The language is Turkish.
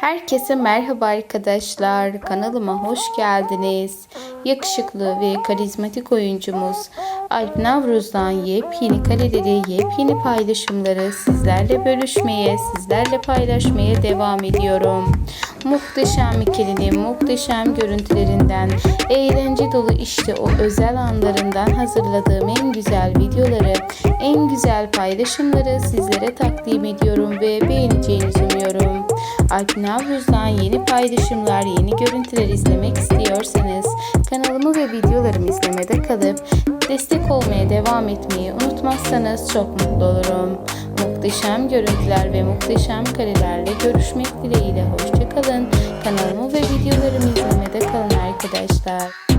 Herkese merhaba arkadaşlar. Kanalıma hoş geldiniz. Yakışıklı ve karizmatik oyuncumuz Alp Navruz'dan yepyeni kareleri, yepyeni paylaşımları sizlerle bölüşmeye, sizlerle paylaşmaya devam ediyorum. Muhteşem ikilinin muhteşem görüntülerinden, eğlence dolu işte o özel anlarından hazırladığım en güzel videoları, en güzel paylaşımları sizlere takdim ediyorum ve beğeneceğinizi umuyorum. Alp Navruz'dan yeni paylaşımlar, yeni görüntüler izlemek istiyorsanız kanalımı ve videolarımı izlemede kalıp destek olmaya devam etmeyi unutmazsanız çok mutlu olurum. Muhteşem görüntüler ve muhteşem karelerle görüşmek dileğiyle hoşçakalın. Kanalımı ve videolarımı izlemede kalın arkadaşlar.